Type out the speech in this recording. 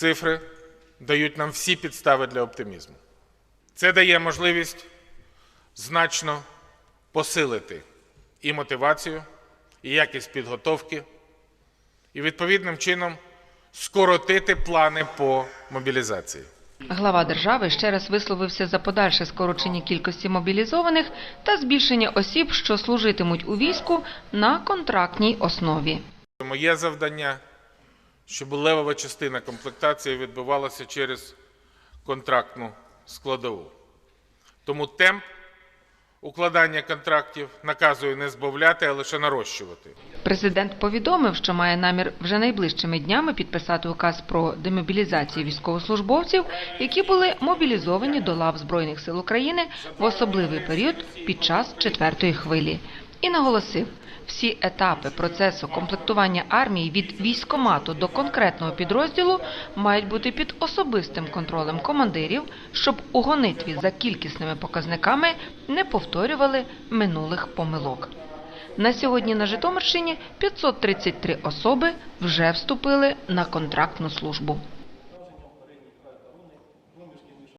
цифри дають нам всі підстави для оптимізму. Це дає можливість значно посилити і мотивацію, і якість підготовки, і відповідним чином скоротити плани по мобілізації. Глава держави ще раз висловився за подальше скорочення кількості мобілізованих та збільшення осіб, що служитимуть у війську на контрактній основі. Моє завдання, щоб левова частина комплектації відбувалася через контрактну складову. Тому темп укладання контрактів наказує не збавляти, а лише нарощувати. Президент повідомив, що має намір вже найближчими днями підписати указ про демобілізацію військовослужбовців, які були мобілізовані до лав Збройних сил України в особливий період під час четвертої хвилі. І наголосив, всі етапи процесу комплектування армії від військомату до конкретного підрозділу мають бути під особистим контролем командирів, щоб у гонитві за кількісними показниками не повторювали минулих помилок. На сьогодні на Житомирщині 533 особи вже вступили на контрактну службу.